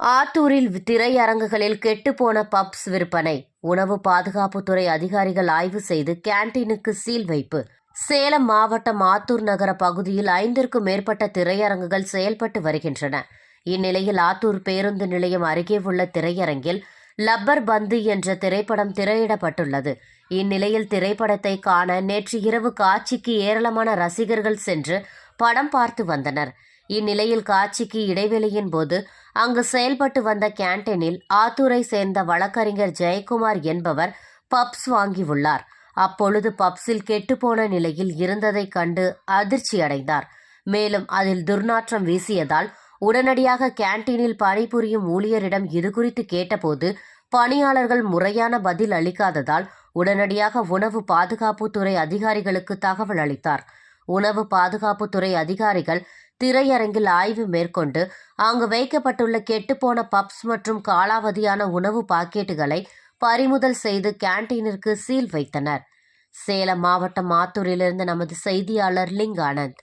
ஆத்தூரில் திரையரங்குகளில் கெட்டுப்போன பப்ஸ் விற்பனை. உணவு பாதுகாப்புத்துறை அதிகாரிகள் ஆய்வு செய்து கேண்டீனுக்கு சீல் வைப்பு. சேலம் மாவட்டம் ஆத்தூர் நகர பகுதியில் ஐந்திற்கும் மேற்பட்ட திரையரங்குகள் செயல்பட்டு வருகின்றன. இந்நிலையில் ஆத்தூர் பேருந்து நிலையம் அருகே உள்ள திரையரங்கில் லப்பர் பந்து என்ற திரைப்படம் திரையிடப்பட்டுள்ளது. இந்நிலையில் திரைப்படத்தை காண நேற்று இரவு காட்சிக்கு ஏராளமான ரசிகர்கள் சென்று படம் பார்த்து வந்தனர். இந்நிலையில் காட்சிக்கு இடைவெளியின் போது அங்கு செயல்பட்டு வந்த கேண்டீனில் ஆத்தூரை சேர்ந்த வழக்கறிஞர் ஜெயக்குமார் என்பவர் பப்ஸ் வாங்கியுள்ளார். அப்பொழுது பப்ஸில் கெட்டுப்போன நிலையில் இருந்ததைக் கண்டு அதிர்ச்சியடைந்தார். மேலும் அதில் துர்நாற்றம் வீசியதால் உடனடியாக கேண்டீனில் பணிபுரியும் ஊழியரிடம் இதுகுறித்து கேட்டபோது பணியாளர்கள் முறையான பதில் அளிக்காததால் உடனடியாக உணவு பாதுகாப்புத்துறை அதிகாரிகளுக்கு தகவல் அளித்தார். உணவு பாதுகாப்புத்துறை அதிகாரிகள் திரையரங்கில் ஆய்வு மேற்கொண்டு அங்கு வைக்கப்பட்டுள்ள கெட்டுப்போன பப்ஸ் மற்றும் காலாவதியான உணவு பாக்கெட்டுகளை பறிமுதல் செய்து கேண்டீனிற்கு சீல் வைத்தனர். சேலம் மாவட்டம் ஆத்தூரிலிருந்து நமது செய்தியாளர் லிங்கானந்த்.